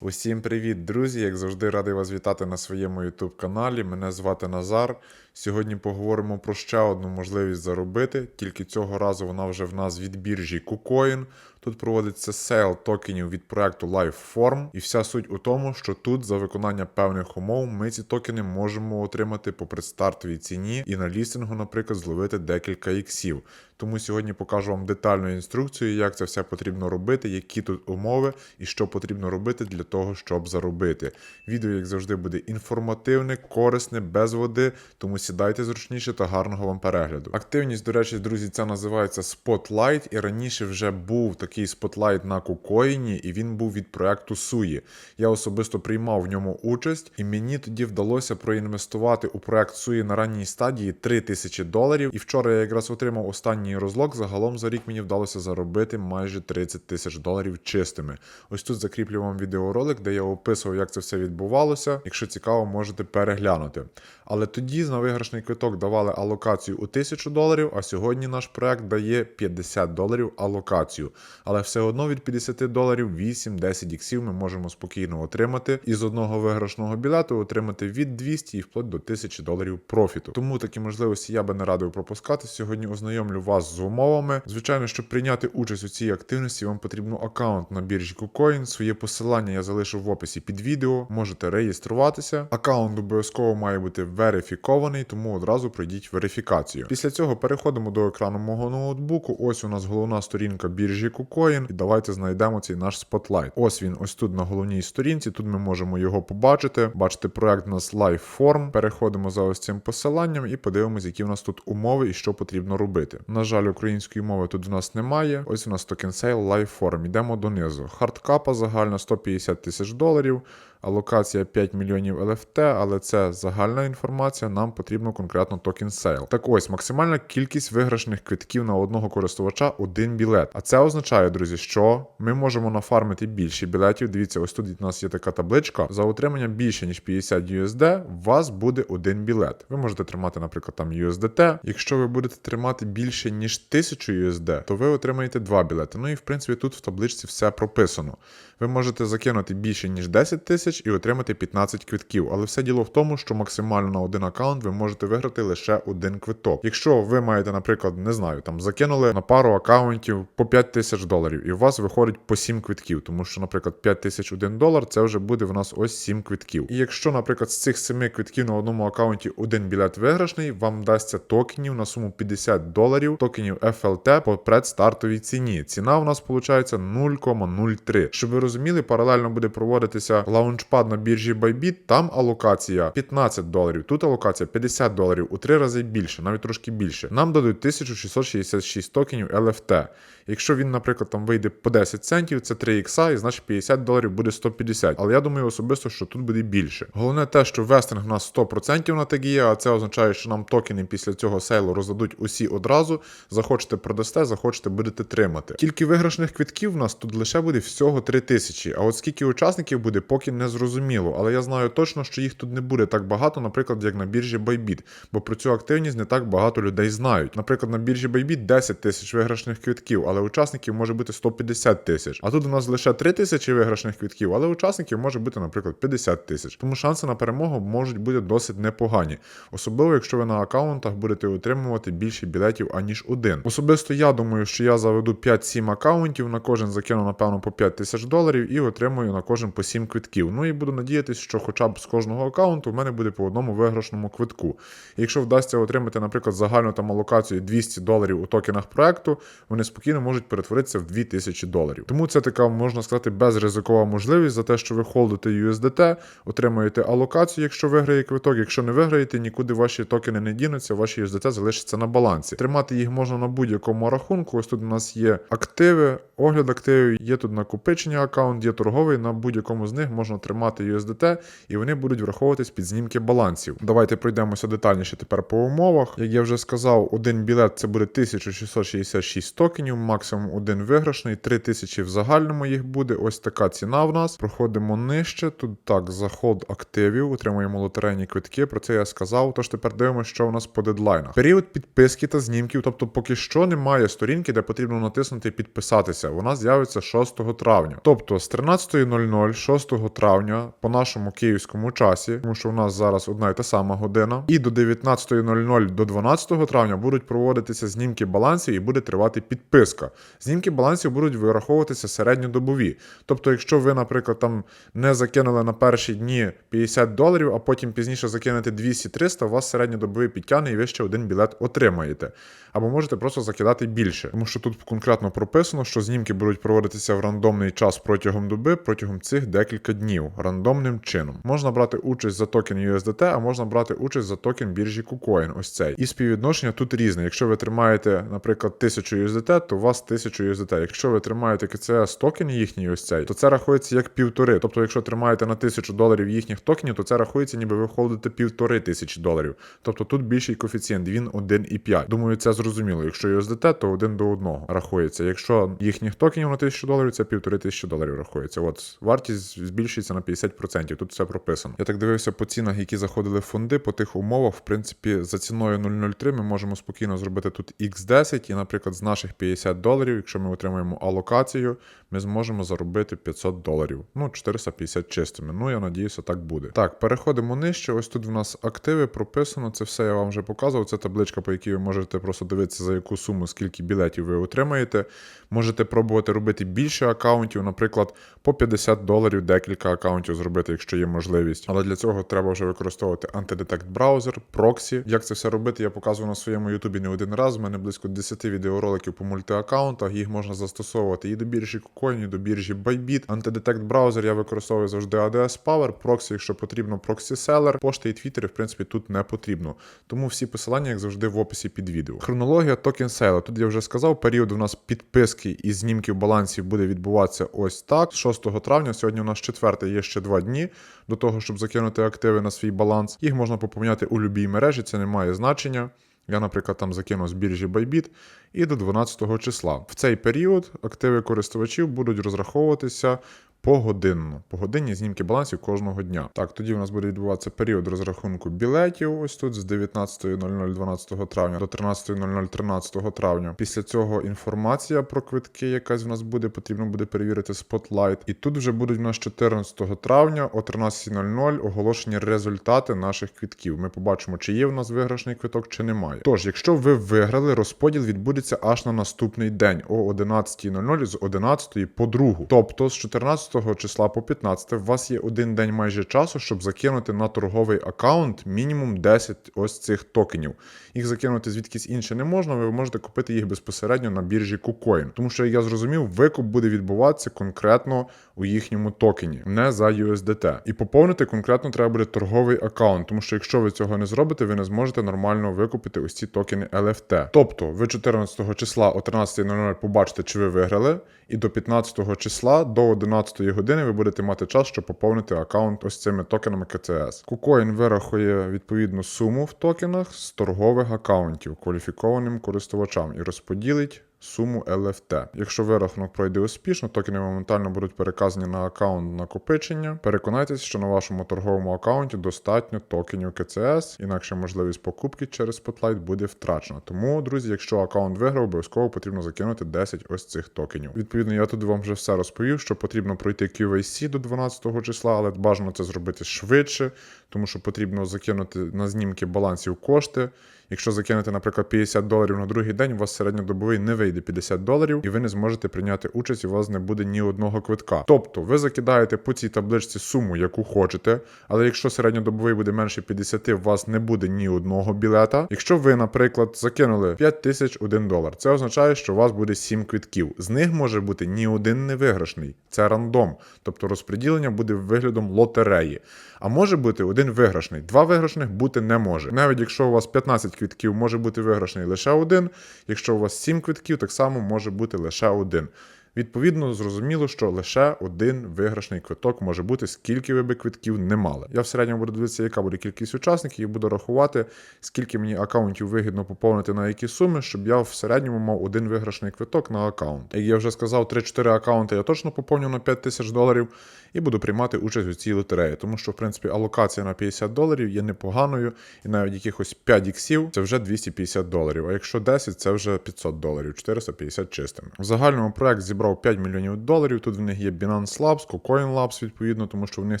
Усім привіт, друзі! Як завжди, радий вас вітати на своєму YouTube каналі. Мене звати Назар. Сьогодні поговоримо про ще одну можливість заробити. Тільки цього разу вона вже в нас від біржі KuCoin. Тут проводиться сейл токенів від проекту Lifeform. І вся суть у тому, що тут за виконання певних умов ми ці токени можемо отримати по предстартовій ціні і на лістингу, наприклад, зловити декілька іксів. Тому сьогодні покажу вам детальну інструкцію, як це все потрібно робити, які тут умови і що потрібно робити для того, щоб заробити. Відео, як завжди, буде інформативне, корисне, без води, тому сідайте зручніше та гарного вам перегляду. Активність, до речі, друзі, це називається Spotlight, і раніше вже був такий Spotlight на кукоїні, і він був від проекту Суї. Я особисто приймав в ньому участь, і мені тоді вдалося проінвестувати у проект Суї на ранній стадії 3000 доларів. І вчора я якраз отримав останній розлог. Загалом за рік мені вдалося заробити майже 30 тисяч доларів чистими. Ось тут закріплю вам відеоролик, де я описував, як це все відбувалося. Якщо цікаво, можете переглянути. Але тоді на виграшний квиток давали алокацію у 1000 доларів, а сьогодні наш проект дає 50 доларів алокацію. Але все одно від 50 доларів 8-10 іксів ми можемо спокійно отримати. І з одного виграшного білету отримати від 200 і вплоть до 1000 доларів профіту. Тому такі можливості я би не радив пропускати. Сьогодні ознайомлю вас з умовами. Звичайно, щоб прийняти участь у цій активності, вам потрібно аккаунт на біржі KuCoin. Своє посилання я залишу в описі під відео. Можете реєструватися. Аккаунт обов'язково має бути верифікований, тому одразу пройдіть верифікацію. Після цього переходимо до екрану мого ноутбуку. Ось у нас головна сторінка біржі KuCoin. І давайте знайдемо цей наш спотлайт. Ось він, ось тут на головній сторінці. Тут ми можемо його побачити. Бачите, проект у нас Lifeform. Переходимо за ось цим посиланням і подивимось, які в нас тут умови і що потрібно робити. На жаль, української мови тут в нас немає. Ось у нас токен сейл Lifeform. Йдемо донизу. Хардкапа загальна 150 тисяч доларів. Алокація 5 мільйонів LFT, але це загальна інформація, нам потрібно конкретно токен сейл. Так ось, максимальна кількість виграшних квитків на одного користувача один білет. А це означає, друзі, що ми можемо нафармити більше білетів. Дивіться, ось тут у нас є така табличка. За отримання більше ніж 50 USD, у вас буде один білет. Ви можете тримати, наприклад, там USDT. Якщо ви будете тримати більше ніж 1000 USD, то ви отримаєте два білети. Ну і в принципі тут в табличці все прописано. Ви можете закинути більше ніж 10 тисяч і отримати 15 квитків. Але все діло в тому, що максимально на один аккаунт ви можете виграти лише один квиток. Якщо ви маєте, наприклад, не знаю, там закинули на пару аккаунтів по 5 тисяч доларів, і у вас виходить по 7 квитків, тому що, наприклад, 5 тисяч 1 долар це вже буде в нас ось 7 квитків. І якщо, наприклад, з цих 7 квитків на одному аккаунті один білет виграшний, вам дасться токенів на суму 50 доларів, токенів FLT по предстартовій ціні. Ціна у нас виходить 0,03. Щоб ви розуміли, паралельно буде проводитися лаунчпад на біржі Bybit, там алокація 15 доларів, тут алокація 50 доларів, у три рази більше, навіть трошки більше. Нам дадуть 1666 токенів LFT. Якщо він, наприклад, там вийде по 10 центів, це 3 ікса, і значить 50 доларів буде 150. Але я думаю особисто, що тут буде більше. Головне те, що вестинг у нас 100% на TGE, а це означає, що нам токени після цього сейлу роздадуть усі одразу. Захочете продасте, захочете будете тримати. Тільки виграшних квитків у нас тут лише буде всього 3000. А от скільки учасників буде, поки не зрозуміло. Але я знаю точно, що їх тут не буде так багато, наприклад, як на біржі Bybit, бо про цю активність не так багато людей знають. Наприклад, на біржі Bybit 10 тисяч виграшних квитків, але учасників може бути 150 тисяч. А тут у нас лише 3 тисячі виграшних квитків, але учасників може бути, наприклад, 50 тисяч. Тому шанси на перемогу можуть бути досить непогані, особливо якщо ви на аккаунтах будете отримувати більше білетів аніж один. Особисто я думаю, що я заведу 5-7 аккаунтів, на кожен закину, напевно, по 5 тисяч доларів і отримую на кожен по 7 квитків. Ну і буду надіятися, що хоча б з кожного аккаунту в мене буде по одному виграшному квитку. І якщо вдасться отримати, наприклад, загальну там алокацію 200 доларів у токенах проекту, вони спокійно можуть перетворитися в 2000 доларів. Тому це така, можна сказати, безризикова можливість за те, що ви холдите USDT, отримуєте алокацію, якщо виграє квиток. Якщо не виграєте, нікуди ваші токени не дінуться, ваші USDT залишаться на балансі. Тримати їх можна на будь-якому рахунку. Ось тут у нас є активи, огляд активів, є тут накопичення аккаунт, є торговий. На будь-якому з них можна тримати USDT, і вони будуть враховуватись під знімки балансів. Давайте пройдемося детальніше тепер по умовах. Як я вже сказав, один білет це буде 1666 токенів, максимум один виграшний, 3000 в загальному їх буде. Ось така ціна в нас. Проходимо нижче. Тут так, заход активів, отримуємо лотерейні квитки. Про це я сказав. Тож тепер дивимося, що у нас по дедлайнах. Період підписки та знімків, тобто поки що немає сторінки, де потрібно натиснути підписатися. Вона з'явиться 6 травня. Тобто з 13.00 6 травня по нашому київському часі, тому що у нас зараз одна і та сама година, і до 19.00 до 12 травня будуть проводитися знімки балансів і буде тривати підписка. Знімки балансів будуть вираховуватися середньодобові. Тобто, якщо ви, наприклад, там не закинули на перші дні 50 доларів, а потім пізніше закинете 200-300, у вас середньодобовий підтягне і ви ще один білет отримаєте. Або можете просто закидати більше, тому що тут конкретно прописано, що знімки будуть проводитися в рандомний час протягом доби, протягом цих декілька днів, рандомним чином. Можна брати участь за токен USDT, а можна брати участь за токен біржі KuCoin, ось цей. І співвідношення тут різне. Якщо ви тримаєте, наприклад, 1000 USDT, то у вас 1000 USDT. Якщо ви тримаєте KCS токен їхній ось цей, то це рахується як півтори. Тобто, якщо тримаєте на 1000 доларів їхніх токенів, то це рахується, ніби ви входите півтори тисячі доларів. Тобто тут більший коефіцієнт, він 1,5. Думаю, це зрозуміло. Якщо USDT, то один до одного рахується. Якщо їхніх токенів на 1000 доларів, це півтори тисячі доларів рахується. От вартість збільшується на 50%. Тут все прописано. Я так дивився по цінах, які заходили в фонди по тих умовах. В принципі, за ціною 0,03 ми можемо спокійно зробити тут X10, і, наприклад, з наших 50 доларів, якщо ми отримаємо алокацію, ми зможемо заробити 500 доларів. Ну, 450 чистими. Ну, я надіюся, так буде. Так, переходимо нижче. Ось тут в нас активи прописано. Це все я вам вже показував. Це табличка, по якій ви можете просто дивитися, за яку суму, скільки білетів ви отримаєте. Можете пробувати робити більше акаунтів, наприклад, по 50 доларів декілька акаунтів зробити, якщо є можливість. Але для цього треба вже використовувати антидетект браузер, проксі. Як це все робити, я показував на своєму Ютубі не один раз. У мене близько 10 відеороликів по мультиаккаунтах. Їх можна застосовувати і до біржі KuCoin, і до біржі Bybit. Антидетект браузер я використовую завжди ADS Power, проксі, якщо потрібно, проксі селер, пошти і твіттери, в принципі, тут не потрібно. Тому всі посилання, як завжди, в описі під відео. Хронологія токен сейла. Тут я вже сказав, період у нас підписки і знімків балансів буде відбуватися ось так. 6 травня, сьогодні у нас 4 є ще 2 дні до того, щоб закинути активи на свій баланс. Їх можна поповняти у любій мережі, це не має значення. Я, наприклад, там закинув з біржі Bybit і до 12 числа. В цей період активи користувачів будуть розраховуватися погодинно. Погодинні знімки балансів кожного дня. Так, тоді у нас буде відбуватися період розрахунку білетів. Ось тут з 19.00 12 травня до 13.00 13 травня. Після цього інформація про квитки, якась в нас буде, потрібно буде перевірити Spotlight. І тут вже будуть у нас 14 травня о 13.00 оголошені результати наших квитків. Ми побачимо, чи є в нас виграшний квиток, чи немає. Тож, якщо ви виграли, розподіл відбудеться аж на наступний день о 11.00 з 11 по 2. Тобто з 14 числа по 15 у вас є один день майже часу, щоб закинути на торговий аккаунт мінімум 10 ось цих токенів. Їх закинути звідкись інше не можна, ви можете купити їх безпосередньо на біржі KuCoin. Тому що, як я зрозумів, викуп буде відбуватися конкретно у їхньому токені, не за USDT. І поповнити конкретно треба буде торговий аккаунт, тому що якщо ви цього не зробите, ви не зможете нормально викупити ось ці токени LFT. Тобто ви 14 числа о 13.00 побачите, чи ви виграли, і до 15 числа до 11 години ви будете мати час, щоб поповнити аккаунт ось цими токенами КЦС. KuCoin вирахує відповідну суму в токенах з торгових аккаунтів кваліфікованим користувачам і розподілить. Суму LFT. Якщо вирахунок пройде успішно, токени моментально будуть переказані на аккаунт накопичення. Переконайтеся, що на вашому торговому аккаунті достатньо токенів КЦС, інакше можливість покупки через Spotlight буде втрачена. Тому, друзі, якщо аккаунт виграв, обов'язково потрібно закинути 10 ось цих токенів. Відповідно, я тут вам вже все розповів, що потрібно пройти QVC до 12 числа, але бажано це зробити швидше, тому що потрібно закинути на знімки балансів кошти. Якщо закинете, наприклад, 50 доларів на другий день, у вас середньодобовий не вийде 50 доларів, і ви не зможете прийняти участь, і у вас не буде ні одного квитка. Тобто ви закидаєте по цій табличці суму, яку хочете, але якщо середньодобовий буде менше 50, у вас не буде ні одного білета. Якщо ви, наприклад, закинули 5 тисяч 1 долар, це означає, що у вас буде 7 квитків. З них може бути ні один невиграшний. Це рандом. Тобто розподілення буде виглядом лотереї. А може бути один виграшний. Два виграшних бути не може. Навіть якщо у вас 15 квитків, може бути виграшний лише один. Якщо у вас 7 квитків, так само може бути лише один. Відповідно, зрозуміло, що лише один виграшний квиток може бути, скільки ви би квитків не мали. Я в середньому буду дивитися, яка буде кількість учасників, і буду рахувати, скільки мені акаунтів вигідно поповнити на які суми, щоб я в середньому мав один виграшний квиток на акаунт. Як я вже сказав, 3-4 акаунти я точно поповню на 5 тисяч доларів і буду приймати участь у цій лотереї, тому що в принципі алокація на 50 доларів є непоганою, і навіть якихось 5 іксів це вже 250 доларів. А якщо 10, це вже 500 доларів, 450 чистими. В загальному проект зібрав 5 мільйонів доларів. Тут в них є Binance Labs, KuCoin Labs, відповідно, тому що в них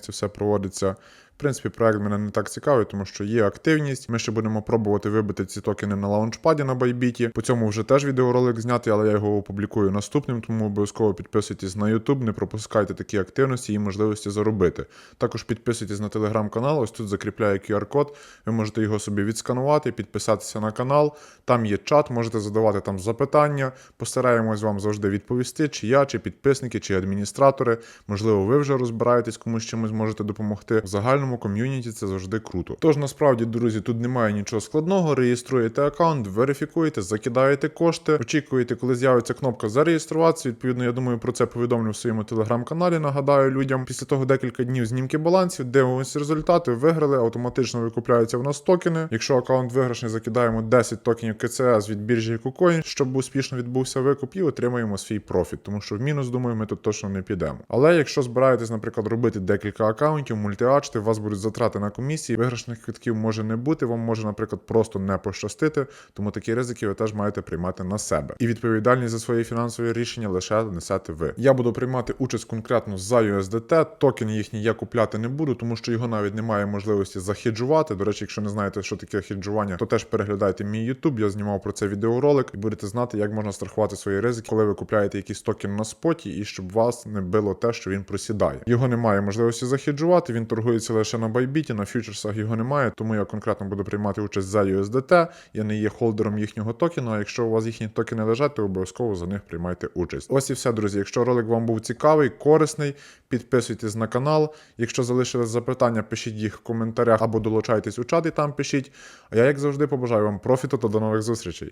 це все проводиться. В принципі, проект мене не так цікавий, тому що є активність. Ми ще будемо пробувати вибити ці токени на лаунчпаді на Байбіті. По цьому вже теж відеоролик знятий, але я його опублікую наступним, тому обов'язково підписуйтесь на YouTube, не пропускайте такі активності і можливості заробити. Також підписуйтесь на телеграм-канал. Ось тут закріпляю QR-код. Ви можете його собі відсканувати, підписатися на канал. Там є чат, можете задавати там запитання. Постараємось вам завжди відповісти, чи я, чи підписники, чи адміністратори. Можливо, ви вже розбираєтесь, комусь чимось можете допомогти. В загальному ком'юніті це завжди круто. Тож насправді, друзі, тут немає нічого складного. Реєструєте аккаунт, верифікуєте, закидаєте кошти, очікуєте, коли з'явиться кнопка зареєструватися. Відповідно, я думаю, про це повідомлю в своєму телеграм-каналі. Нагадаю людям. Після того декілька днів знімки балансів, дивимося результати. Виграли, автоматично викупляються в нас токени. Якщо аккаунт виграшний, закидаємо 10 токенів КЦС від біржі KuCoin, щоб успішно відбувся викуп, і отримаємо свій профіт. Тому що в мінус, думаю, ми тут точно не підемо. Але якщо збираєтесь, наприклад, робити декілька аккаунтів, мультиачти, у вас будуть затрати на комісії, виграшних квитків може не бути. Вам може, наприклад, просто не пощастити. Тому такі ризики ви теж маєте приймати на себе. І відповідальність за свої фінансові рішення лише несете ви. Я буду приймати участь конкретно за USDT. Токен їхній я купляти не буду, тому що його навіть немає можливості захеджувати. До речі, якщо не знаєте, що таке хеджування, то теж переглядайте мій YouTube. Я знімав про це відеоролик і будете знати, як можна страхувати свої ризики, коли ви купляєте якийсь токен на споті, і щоб вас не било те, що він просідає. Його немає можливості захеджувати. Він торгується лише на байбіті, на фьючерсах його немає, тому я конкретно буду приймати участь за USDT. Я не є холдером їхнього токену. А якщо у вас їхні токени лежать, то обов'язково за них приймайте участь. Ось і все, друзі. Якщо ролик вам був цікавий, корисний, підписуйтесь на канал. Якщо залишились запитання, пишіть їх в коментарях або долучайтесь у чат і там пишіть. А я, як завжди, побажаю вам профіту та до нових зустрічей.